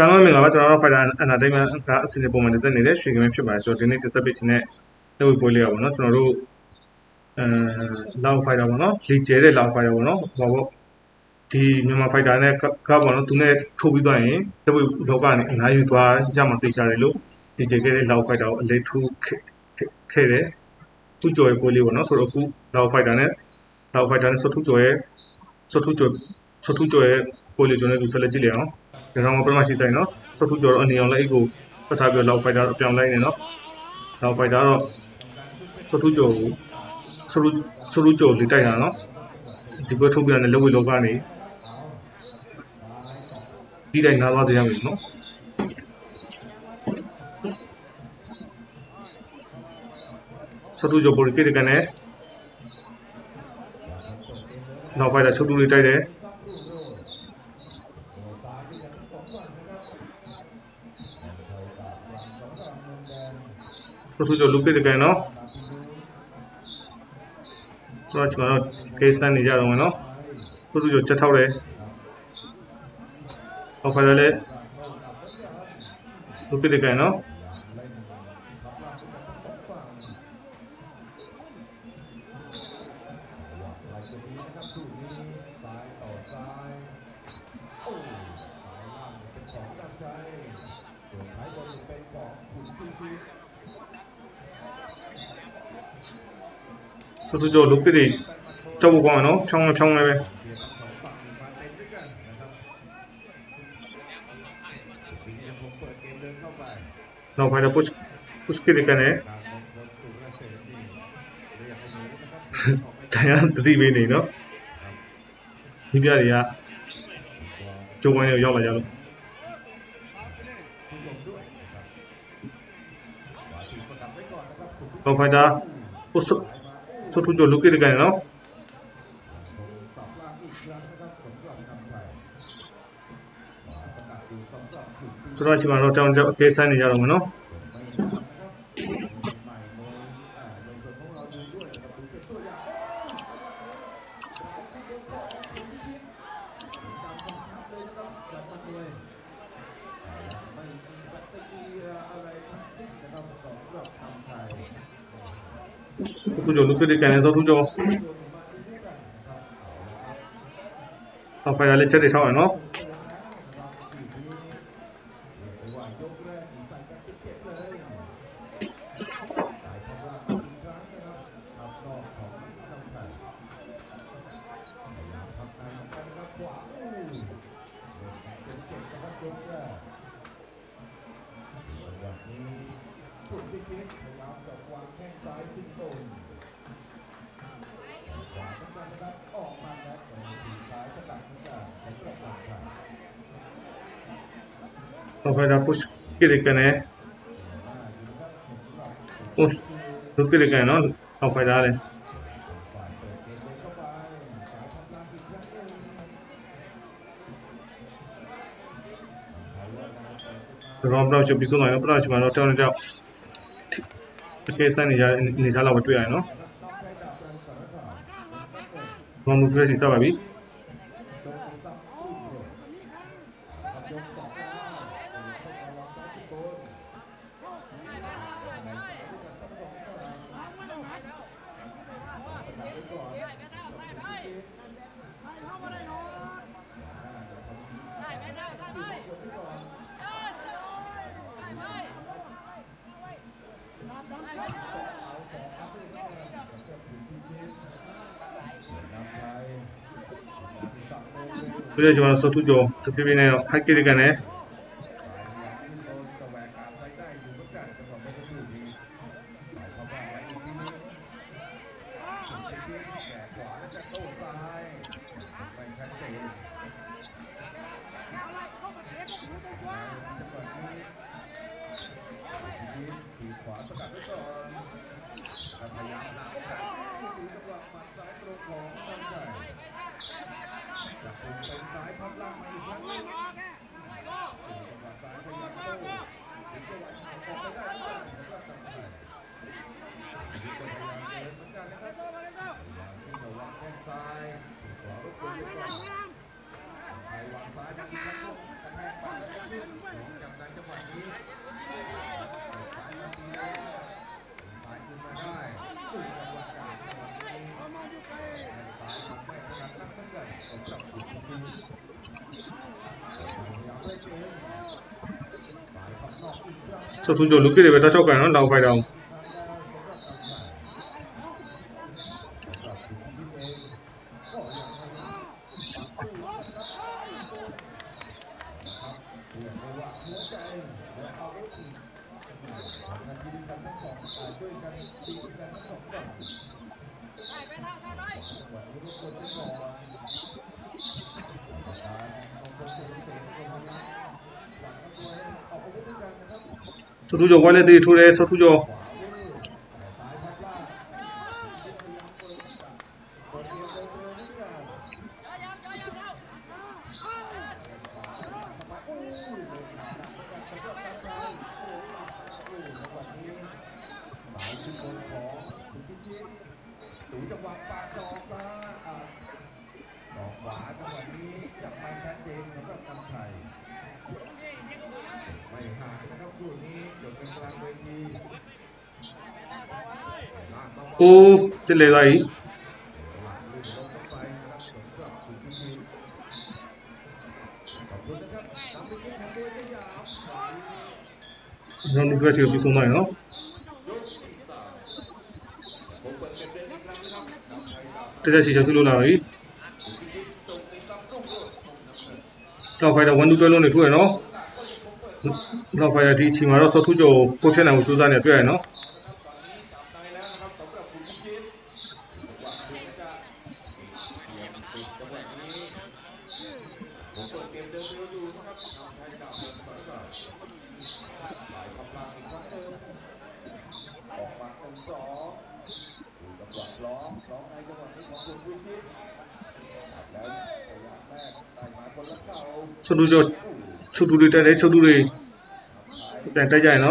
ကျောင်းမင်္ဂလာပါကျွန်တော်တို့ Fighter Entertainment ကအစီအစဉ်ပုံမှန်တက်နေတဲ့ရွှေကမင်းဖြစ်ပါတယ်ကျွန်တော်ဒီနေ့တက်ဆက်ပေးခြင်းနဲ့လက်ဝဲပွဲလေးရပါတော့ကျွန်တော်တို့အဲလောင် Fighter ပေါ့နော်လီကျဲတဲ့လောင် Fighter ပေါ့နော်ဟောပေါ့ဒီမြန်မာ Fighter နဲ့ကပေါ့နော်သူနဲ့ထိုးပြီးသွားရင်လက်ဝဲလောကနေအနားယူသွားကြမှာသိကြတယ်လို့ဒီကျဲခဲ့တဲ့လောင် Fighter ကိုအလေးထူးခဲ့တယ်သူ့ကြော်ရဲ့ပွဲလေးပေါ့နော်ဆိုတော့အခုလောင် Fighter နဲ့လောင် Fighter နဲ့ဆွတ်ထူးကြော်ရဲ့ဆွတ်ထူးကြော်ဆွတ်ထူးကြော်ရဲ့ပွဲလေးကျွန်တော်တို့ဆက်လက်ကြည့်လိုက်အောင် ကျွန်တော်ပထမရှိဆိုင်နော်ဆော့ထူကျော်တော့အနေအောင်လိုက်ကိုပတ်ထားပြီးတော့လောက်ဖိုက်တာအပြောင်းလိုက်နေနော်လောက်ဖိုက်တာတော့ဆော့ထူကျော်ကိုဆော့ထူဆော့ထူကျော်လေးတိုက်တာနော်ဒီဘက်ထုတ်ပြန်တဲ့လက်ဝဲလောကနေဒီတိုင်းနားသွားသေးရမယ်နော်ဆော့ထူကျော်ပေါ်ကိတကနေနောက်ဖိုက်တာချုပ်တူလေးတိုက်တယ် ဆိုဆိုကြလုတ်ပြတဲ့ကန်နော်ဆိုတော့ကျွန်တော်ကေးစမ်းနေကြတော့မယ်နော်ဆိုဆိုကြချက်ထောက်တယ်ဟောဖာလည်းလုတ်ပြတဲ့ကန်နော် ဆိုဆိုကြလုတ်ပြတဲ့ကြောက်ဖို့ကောင်းတယ်နော်ချောင်းချောင်းလည်းပဲနောက်ဖိုင်တော့ push push ပြတဲ့ကန်နဲ့တရားသတိပေးနေနော်ဒီပြတွေကကျုံဝိုင်းကိုရောက်လာကြလို့တော့ဖိုင်တာ push ဆိုထူကြလုတ်ပြတဲ့ကန်နော်ဆိုတော့ဒီမှာတော့တောင်းတောင်းအသေးဆိုင်နေကြတော့မယ်နော်ဆိုထူကြလုတ်ပြတဲ့ကန်နဲ့ဆိုထူ ကြတော့ဖိုင်ရလေးချက်တွေထောက်ရနော် တော့ဖိုင်တာ push ပြတဲ့ကန်နဲ့ push လုတ်ပြတဲ့ကန်နော်တော့ဖိုင်တာလေတော့ဘလောက်ချပြီးဆုံးသွားရင်ဘလောက်ချမှာတော့တောင်းနေတော့တကယ်စမ်းနေကြနေကြတော့မတွေ့ရနော်ဘာမှမတွေ့စီစပါပြီပြီးတော့ကျွန်တော်ဆော့ထူကျော်တပြည့်ပြည့်နဲ့ဟိုက်ကိကန်နဲ့ဆော့ထူးကျော်လူကိတွေပဲတောက်ချောက်ကန်နော်လောက်ဖိုက်တာအောင်ဆော့ထူးကျော်ဝိုင်းလက်သေးထိုးတယ်ဆော့ထူးကျော်အိုးတက်လေလိုက်ကျွန်တော်တို့ကစီပြီးဆုံးသွားရနော်တက် တက်စီချသူလို့လာပြီတော့ဖိုင်တာ1 2တွဲလုံးနေထိုးရနော်တော့ဖိုင် Tuyo lleva eso tuyo. Tú que viene aquí de gané. ขวาจะโต้ซ้ายเป็นชัดเจน ပ်တူတွေတက်တယ်ချုပ်တူတွေပြန် တက်ကြရင်နော်ဆော့ထူကျော် လူကိတကန်နဲ့ဘော်ရီတွေနှိုက်တယ်ဆော့ထူကျော်အိုးကောင်းလေဆော့ထူကျော်ဘယ်ဝိုင်းတီတီမီပြန်တော့ လောက်ခိုင်းတာမူးသွားပြီနော်အဲဆော့ထူကျော်ပဲရှုလောကီလောကနေနား চৌধুরীটা রে চৌধুরী প্যান্টটা যায় না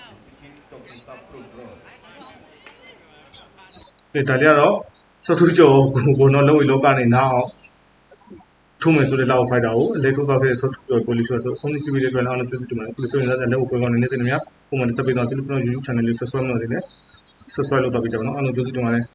အဲဒါလည်းတော့ဆော့ထူကျော်ကိုဘောနော်လောကီလောကနေနားအောင်ထုံးမယ်ဆိုတဲ့လောက်ဖိုက်တာကိုအလေးထုတ်သွားတဲ့ဆော့ထူကျော်ကိုလီဆိုတော့ဆုံးဖြတ်ပြီးတဲ့အတွက်အောင်လို့ပြုစုတယ်မှာကိုလီဆိုရင်လည်းလက်ကိုပွဲကောင်းနေတဲ့နေများပုံမှန်စပစ်တော့ဒီလို YouTube channel လေး subscribe လုပ်နေတယ် subscribe လုပ်တော့ပြကြပါတော့အောင်လို့ပြုစုတယ်မှာလည်း